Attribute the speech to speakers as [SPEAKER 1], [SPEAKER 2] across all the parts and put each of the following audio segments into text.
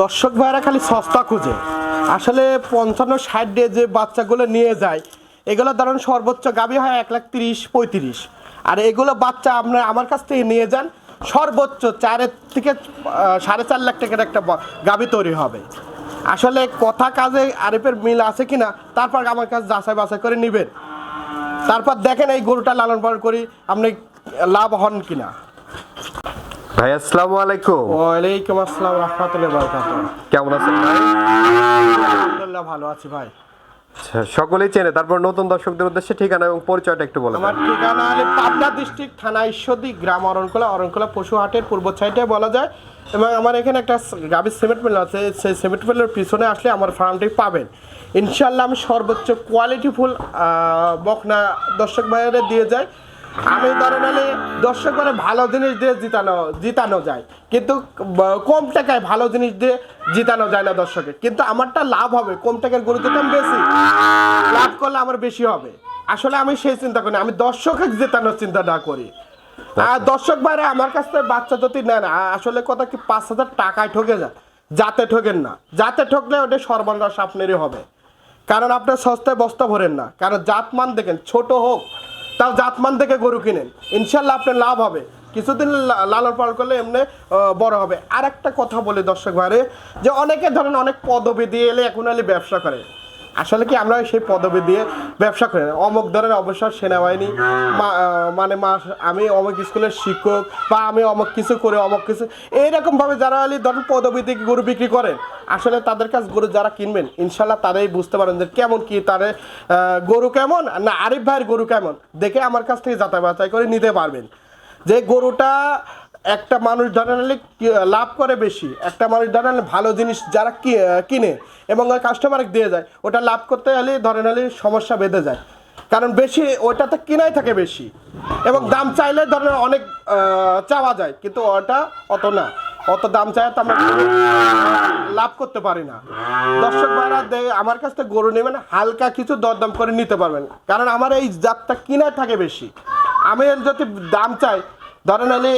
[SPEAKER 1] দর্শক ভাইরা খালি সস্তা খুঁজে। আসলে পঞ্চান্ন, ষাট দিয়ে যে বাচ্চাগুলো নিয়ে যায়, এগুলো ধরুন সর্বোচ্চ গাবি হয় এক লাখ তিরিশ, পঁয়ত্রিশ। আর এগুলো বাচ্চা আপনার আমার কাছ থেকে নিয়ে যান, সর্বোচ্চ চারের থেকে সাড়ে চার লাখ টাকার একটা গাবি তৈরি হবে। আসলে কথা কাজে আরিফের মিল আছে কি না তারপর আমার কাছে যাচাই বাছাই করে নেবেন। তারপর দেখেন এই গরুটা লালন পালন করি, আপনি লাভ হন কিনা।
[SPEAKER 2] ভাই আসসালামু আলাইকুম।
[SPEAKER 1] ওয়ালাইকুম আসসালাম রহমতুল্লাহ বরকাত
[SPEAKER 2] কেমন আছেন ভাই?
[SPEAKER 1] আলহামদুলিল্লাহ ভালো আছি ভাই।
[SPEAKER 2] আচ্ছা, সকলেই চেনে তারপর নতুন দর্শকদের উদ্দেশ্যে ঠিকানা এবং পরিচয়টা একটু বলে
[SPEAKER 1] আমার ঠিকানা হলে পাবনা ডিস্ট্রিক্ট থানা ঈশ্বরদী গ্রাম অরণকোলা অরণকোলা পশু হাটের পূর্ব সাইডে বলা যায়। এবং আমার এখানে একটা গাভীর সিমেন্ট মিল আছে সেই সিমেন্ট মিলের পিছনে আসলে আমার ফার্মটি পাবেন। ইনশাল্লাহ আমি সর্বোচ্চ কোয়ালিটিফুল বকনা দর্শক ভাইয়েরা দিয়ে যাই। আমি ধরেন হলে দর্শক মানে ভালো জিনিস দিয়ে জিতানো জিতানো যায় কিন্তু কম টাকায় ভালো জিনিস দিয়ে জিতানো যায় না দর্শকের। কিন্তু আমারটা লাভ হবে কম টাকার গরু দিতাম বেশি। লাভ করলে আমার বেশি হবে। আসলে আমি সেই চিন্তা করি না, আমি দর্শকের জেতানোর চিন্তাটা করি। আর দর্শক ভাইরা আমার কাছ থেকে বাচ্চা যদি নেন আসলে কথা কি পাঁচ হাজার টাকায় ঠকে যায়? যাতে ঠকেন না। যাতে ঠকলে ওটা সর্বনাশ আপনারই হবে। কারণ আপনার সস্তায় বস্তা ভরেন না। কারণ জাতমান দেখেন ছোট হোক তাও জাতমান থেকে গরু কিনেন। ইনশাল্লাহ আপনার লাভ হবে। কিছুদিন লালন পালন করলে এমনি বড় হবে। আর একটা কথা বলি দর্শক ভাইরে, যে অনেকে ধরেন অনেক পদবি দিয়ে এলে এখন এলে ব্যবসা করে। আসলে কি আমরা সেই পদবি দিয়ে ব্যবসা করি অমুক ধরেন অবসর সেনাবাহিনী মানে মাস আমি অমুক স্কুলের শিক্ষক বা আমি অমুক কিছু করে, অমুক কিছু। এইরকমভাবে যারা আলি ধরেন পদবি দিয়ে গরু বিক্রি করেন আসলে তাদের কাছে গরু যারা কিনবেন ইনশাল্লাহ তারাই বুঝতে পারেন যে কেমন কি তারে আহ, গরু কেমন না আরিফ ভাইয়ের গরু কেমন। দেখে আমার কাছ থেকে যাচাই বাছাই করে নিতে পারবেন। যে গরুটা একটা মানুষ কি- লাভ করে বেশি একটা মানুষ ধরেন হলে ভালো জিনিস যারা কিনে এবং কাস্টমারকে দিয়ে যায় ওটা লাভ করতে হলে ধরেন হলে সমস্যা বেঁধে যায়। কারণ বেশি ওটাতে কিনাই থাকে বেশি এবং দাম চাইলে ধরেন অনেক চাওয়া যায় কিন্তু ওটা অত না। অত দাম চাই তো আমরা লাভ করতে পারি না। দর্শক ভাইরা আমার কাছ থেকে গরু নেবেন, হালকা কিছু দরদাম করে নিতে পারবেন। কারণ আমার এই জাতটা কিনায় থাকে বেশি। আমি যদি দাম চাই, ধরেন হলে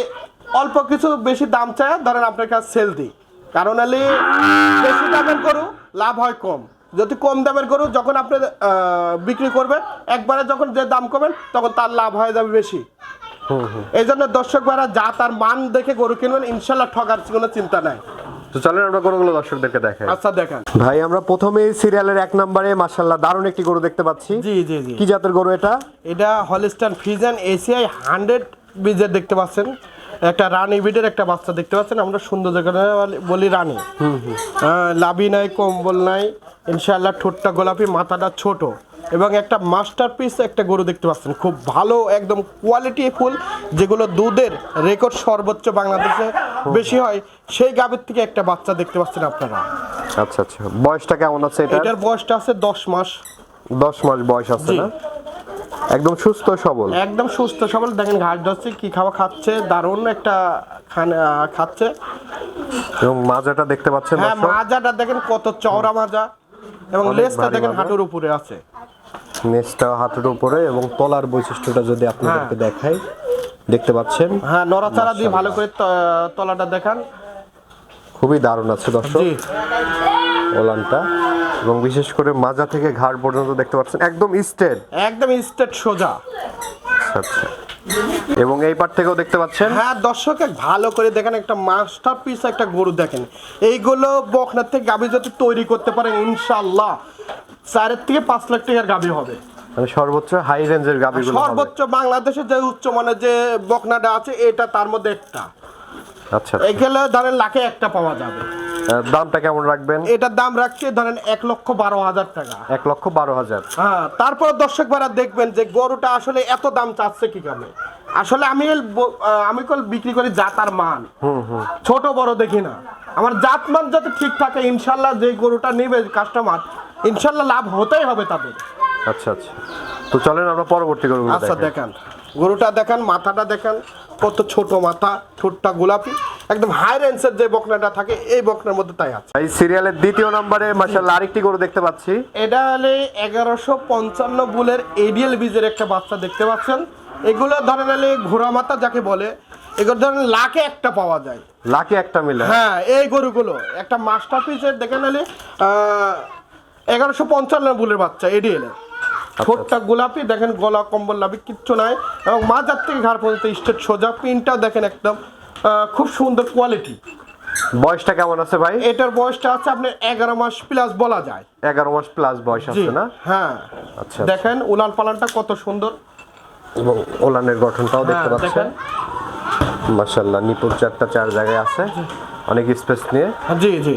[SPEAKER 1] অল্প কিছু বেশি দাম চাই, ধরেন আপনার কাছে সেল দিই। কারণ হলে বেশি দামের গরু, লাভ হয় কম। যদি কম দামের গরু যখন আপনি বিক্রি করবেন, একবারে যখন যে দাম করবেন তখন তার লাভ হয়ে যাবে বেশি। এই জন্য দর্শক ভাইরা যা তার মান দেখে গরু কিনবেন ইনশাল্লাহ ঠকার কোনো চিন্তা নাই।
[SPEAKER 2] তো চলেন আমরা গরুগুলো দর্শকদেরকে দেখাই।
[SPEAKER 1] আচ্ছা দেখেন।
[SPEAKER 2] ভাই আমরা প্রথমেই সিরিয়ালের এক নম্বরে মাশাল্লাহ দারুণ একটি গরু দেখতে পাচ্ছি।
[SPEAKER 1] জি জি জি।
[SPEAKER 2] কি জাতের গরু এটা?
[SPEAKER 1] এটা হলিস্টান ফিজান এসিআই হান্ড্রেড বীজের দেখতে পাচ্ছেন। একটা রানী বিডের একটা বাচ্চা দেখতে পাচ্ছেন। আমরা সুন্দর যেখানে বলি রানী। লাভি নাই কম্বল নাই। ইনশাআল্লাহ ঠোঁটটা গোলাপি মাথাটা ছোট। এবং একটা মাস্টার পিস একটা গরু দেখতে পাচ্ছেন। খুব ভালো একদম কোয়ালিটি ফুল যেগুলো দুধের রেকর্ড সর্বোচ্চ বাংলাদেশে বেশি হয় সেই গাভীর থেকে একটা বাচ্চা দেখতে পাচ্ছেন আপনারা।
[SPEAKER 2] আচ্ছা আচ্ছা। বয়সটা কেমন আছে এটা
[SPEAKER 1] এটার বয়সটা আছে দশ মাস।
[SPEAKER 2] দশ মাস বয়স আছে না? একদম সুস্থ সবল।
[SPEAKER 1] একদম সুস্থ সবল। দেখেন ঘাস ধরছে কি খাওয়া খাচ্ছে দারুণ একটা খান- খাচ্ছে।
[SPEAKER 2] এবং মাজাটা দেখতে পাচ্ছেন
[SPEAKER 1] হ্যাঁ মাজাটা দেখেন কত চওড়া মাজা। এবং লেজটা দেখেন হাঁটুর উপরে আছে।
[SPEAKER 2] নেসটা হাতের উপরে এবং তলার বৈশিষ্ট্যটা যদি আপনাদেরকে দেখাই দেখতে পাচ্ছেন?
[SPEAKER 1] হ্যাঁ নড়াচড়া দিয়ে ভালো করে তলাটা দেখান।
[SPEAKER 2] খুবই দারুণ আছে দর্শক। ওলানটা। এবং বিশেষ করে মাজা থেকে ঘাড় পর্যন্ত দেখতে পাচ্ছেন একদম স্টেট।
[SPEAKER 1] একদম স্টেট সোজা।
[SPEAKER 2] আচ্ছা এবং এই পার থেকেও দেখতে পাচ্ছেন।
[SPEAKER 1] হ্যাঁ দর্শকে ভালো করে দেখেন একটা মাস্টার পিস একটা গরু দেখেন। এইগুলো বকনার থেকে গাভী যদি তৈরি করতে পারেন ইনশাল্লাহ চারের থেকে পাঁচ লাখ টাকার গাভী হবে।
[SPEAKER 2] মানে সর্বোচ্চ হাই রেঞ্জের
[SPEAKER 1] সর্বোচ্চ বাংলাদেশে যে উচ্চ মানের যে বকনাটা আছে এটা তার মধ্যে একটা।
[SPEAKER 2] আচ্ছা।
[SPEAKER 1] এগুলো ধরেন লাখে একটা পাওয়া যাবে।
[SPEAKER 2] দামটা কেমন রাখবেন?
[SPEAKER 1] এটার দাম রাখছে ধরেন এক লক্ষ বারো হাজার টাকা।
[SPEAKER 2] এক লক্ষ বারো হাজার।
[SPEAKER 1] হ্যাঁ তারপর দর্শক ভাড়া দেখবেন যে গরুটা আসলে এত দাম চাচ্ছে কি কারণে? আসলে আমি আমি কল বিক্রি করি জাত আর মান ছোট বড় দেখি না। আমার জাত মান যাতে ঠিক থাকে ইনশাল্লাহ যে গরুটা নেবে কাস্টমার ইনশাল্লাহ লাভ হতেই হবে তাদের।
[SPEAKER 2] আচ্ছা আচ্ছা। তো চলেন আমরা পরবর্তী গরুগুলো
[SPEAKER 1] আচ্ছা। দেখান। গরুটা দেখান মাথাটা দেখান কত ছোট মাথা ঠোঁটটা গোলাপি একদম হাই রেঞ্জের যে বকনাটা থাকে এই বকনার মধ্যে তাই আছে।
[SPEAKER 2] এই সিরিয়ালের দ্বিতীয় নম্বরে মাশাআল্লাহ আরেকটি গরু দেখতে পাচ্ছি।
[SPEAKER 1] এটা হলে এগারোশো পঞ্চান্ন বুলের এডিএল বীজের একটা বাচ্চা দেখতে পাচ্ছেন। এগুলো ধরেন হলে ঘোড়া মাথা যাকে বলে এগুলো ধরেন লাখে একটা পাওয়া যায়।
[SPEAKER 2] লাখে একটা মিলে।
[SPEAKER 1] হ্যাঁ এই গরুগুলো। একটা মাস্টার পিসের দেখে নিলে এগারোশো পঞ্চান্ন বুলের বাচ্চা এডিএল ঠোঁটটা গোলাপি দেখেন গলা কম্বল লাভি কিচ্ছু নাই। এবং মাজার থেকে ঘাড় পর্যন্ত স্টেট সোজা পিনটাও দেখেন একদম খুব সুন্দর কোয়ালিটি।
[SPEAKER 2] বয়সটা কেমন আছে ভাই?
[SPEAKER 1] এটার বয়সটা আছে আপনার এগারো মাস প্লাস বলা যায়।
[SPEAKER 2] এগারো মাস প্লাস বয়স আছে না?
[SPEAKER 1] হ্যাঁ।
[SPEAKER 2] আচ্ছা
[SPEAKER 1] দেখেন উলান পালানটা কত সুন্দর।
[SPEAKER 2] এবং ওলানের গঠনটাও দেখতে
[SPEAKER 1] হ্যাঁ,
[SPEAKER 2] পাচ্ছেন।
[SPEAKER 1] দেখেন।
[SPEAKER 2] মাশাল্লাহ নিপুর চারটা চার জায়গায় আছে। অনেক স্পেস নিয়ে।
[SPEAKER 1] জি জি।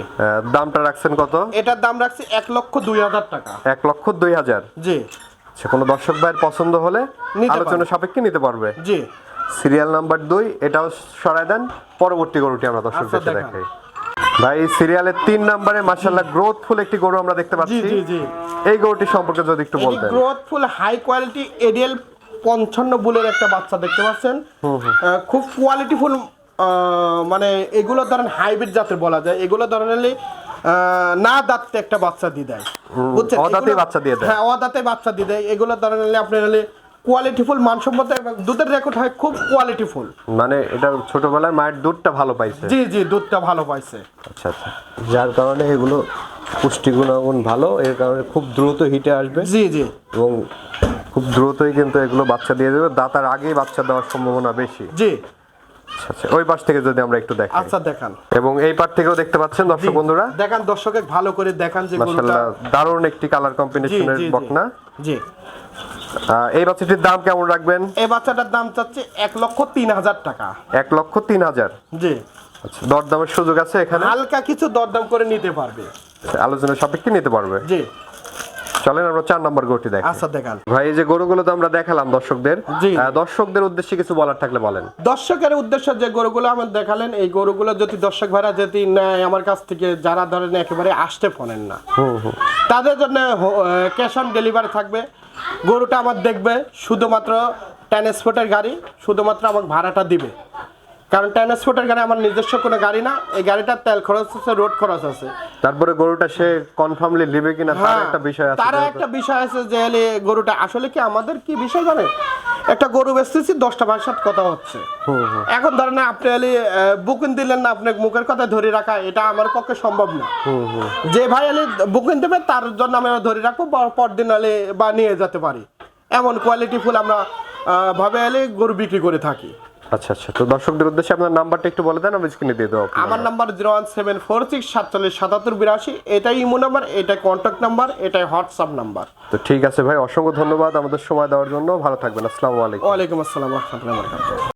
[SPEAKER 2] দামটা রাখছেন কত?
[SPEAKER 1] এটার দাম রাখছি এক লক্ষ দুই হাজার টাকা।
[SPEAKER 2] এক লক্ষ দুই হাজার?
[SPEAKER 1] জি।
[SPEAKER 2] সে কোনো দর্শক ভাইয়ের পছন্দ হলে আলোচনা সাপেক্ষে নিতে পারবে।
[SPEAKER 1] জি।
[SPEAKER 2] সিরিয়াল নাম্বার দুই এটাও সরাই দেন। পরবর্তী গরুটি আমরা দর্শকদেরকে
[SPEAKER 1] আচ্ছা, দেখান।
[SPEAKER 2] দেখাই। ভাই সিরিয়ালের তিন নম্বরে মাশাল্লাহ গ্রোথফুল একটি গরু আমরা দেখতে পাচ্ছি।
[SPEAKER 1] জি, জি।
[SPEAKER 2] এই গরুটি সম্পর্কে যদি একটু বলতেন।
[SPEAKER 1] গ্রোথফুল হাই কোয়ালিটি এডিএল পঞ্চান্ন বুলের একটা বাচ্চা দেখতে পাচ্ছেন। খুব কোয়ালিটিফুল মানে এগুলো ধরেন হাইব্রিড জাতের বলা যায়। এগুলো ধরেন না দাঁততে একটা বাচ্চা দিয়ে দেয়। বুঝছেন? এগুলো-
[SPEAKER 2] বাচ্চা দিয়ে দেয়।
[SPEAKER 1] হ্যাঁ অদাতে বাচ্চা দিয়ে দেয়। এগুলো ধরেন আপনার হলে কোয়ালিটিফুল মানসম্মত এবং দুধের রেকর্ড হয় খুব কোয়ালিটিফুল
[SPEAKER 2] মানে এটা ছোটবেলায় মায়ের দুধটা ভালো পাইছে।
[SPEAKER 1] জি জি দুধটা ভালো পাইছে।
[SPEAKER 2] আচ্ছা আচ্ছা। যার কারণে এগুলো পুষ্টি গুণাগুণ ভালো এর কারণে খুব দ্রুত হিটে আসবে।
[SPEAKER 1] জি জি।
[SPEAKER 2] এবং খুব দ্রুতই কিন্তু এগুলো বাচ্চা দিয়ে দেবে। দাতার আগেই বাচ্চা দেওয়ার সম্ভাবনা বেশি।
[SPEAKER 1] জি।
[SPEAKER 2] ওই পাশ থেকে যদি আমরা একটু দেখাই।
[SPEAKER 1] আচ্ছা দেখান।
[SPEAKER 2] এবং এই পাশ থেকেও দেখতে পাচ্ছেন দর্শক বন্ধুরা?
[SPEAKER 1] দেখান দর্শকে ভালো করে দেখান যে গরুটা
[SPEAKER 2] দারুণ একটি কালার কম্বিনেশনের। বকনা।
[SPEAKER 1] জি।
[SPEAKER 2] এই বাচ্চাটির দাম কেমন রাখবেন?
[SPEAKER 1] এই বাচ্চাটার দাম চাচ্ছে এক লক্ষ তিন হাজার টাকা।
[SPEAKER 2] এক লক্ষ তিন হাজার।
[SPEAKER 1] জি।
[SPEAKER 2] আচ্ছা দরদামের সুযোগ আছে এখানে?
[SPEAKER 1] হালকা কিছু দরদাম করে নিতে পারবে।
[SPEAKER 2] আলোচনা সাপেক্ষে নিতে পারবে।
[SPEAKER 1] জি।
[SPEAKER 2] চলেন আমরা চার নম্বর গরুটি দেখ।
[SPEAKER 1] আচ্ছা দেখান।
[SPEAKER 2] ভাই এই যে গরুগুলো তো আমরা দেখালাম দর্শকদের। দর্শকদের উদ্দেশ্যে কিছু বলার থাকলে বলেন।
[SPEAKER 1] দর্শকের উদ্দেশ্য যে গরুগুলো আমার দেখালেন এই গরুগুলো যদি দর্শক ভাইরা যদি নেয় আমার কাছ থেকে যারা ধরেন একেবারে আসতে ফোনেন না তাদের জন্য ক্যাশ অন ডেলিভারি থাকবে। গরুটা আমার দেখবে শুধুমাত্র ট্রান্সপোর্টের গাড়ি শুধুমাত্র আমাকে ভাড়াটা দিবে। কারণ ট্রান্সপোর্টের গাড়ি আমার নিজস্ব কোনো গাড়ি না এই গাড়িটার তেল খরচ আছে রোড খরচ আছে।
[SPEAKER 2] তারপরে গরুটা সে কনফার্মলি নেবে কিনা তার
[SPEAKER 1] হ্যাঁ,
[SPEAKER 2] একটা বিষয় আছে যেহেতু-
[SPEAKER 1] একটা বিষয় আছে যে হলে গরুটা আসলে কি আমাদের কি বিষয় জানে একটা গরু বেচতেছি দশটা ভাইয়ের সাথে কথা হচ্ছে। এখন ধরেন আপনি হলে বুকিং দিলেন না আপনার মুখের কথা ধরে রাখা এটা আমার পক্ষে সম্ভব না। যে ভাই হলে বুকিং দেবে তার জন্য আমরা ধরে রাখব পর- পরদিন হলে বা নিয়ে যেতে পারি। এমন কোয়ালিটি ফুল আমরা ভাবে হলে গরু বিক্রি করে থাকি।
[SPEAKER 2] আচ্ছা আচ্ছা। তো দর্শকদের উদ্দেশ্যে আপনার নাম্বারটা একটু বলে দেন আমি স্ক্রিনে দিয়ে দেবো
[SPEAKER 1] আমার number zero one seven four six সাতচল্লিশ সাতাত্তর বিরাশি এটাই ইমো নাম্বার এটাই কন্ট্যাক্ট নাম্বার এটাই হোয়াটসঅ্যাপ নাম্বার।
[SPEAKER 2] তো ঠিক আছে ভাই অসংখ্য ধন্যবাদ আমাদের সময় দেওয়ার জন্য। ভালো থাকবেন আসসালামু আলাইকুম।
[SPEAKER 1] ওয়ালাইকুম আসসালাম রহমতুল্লাহ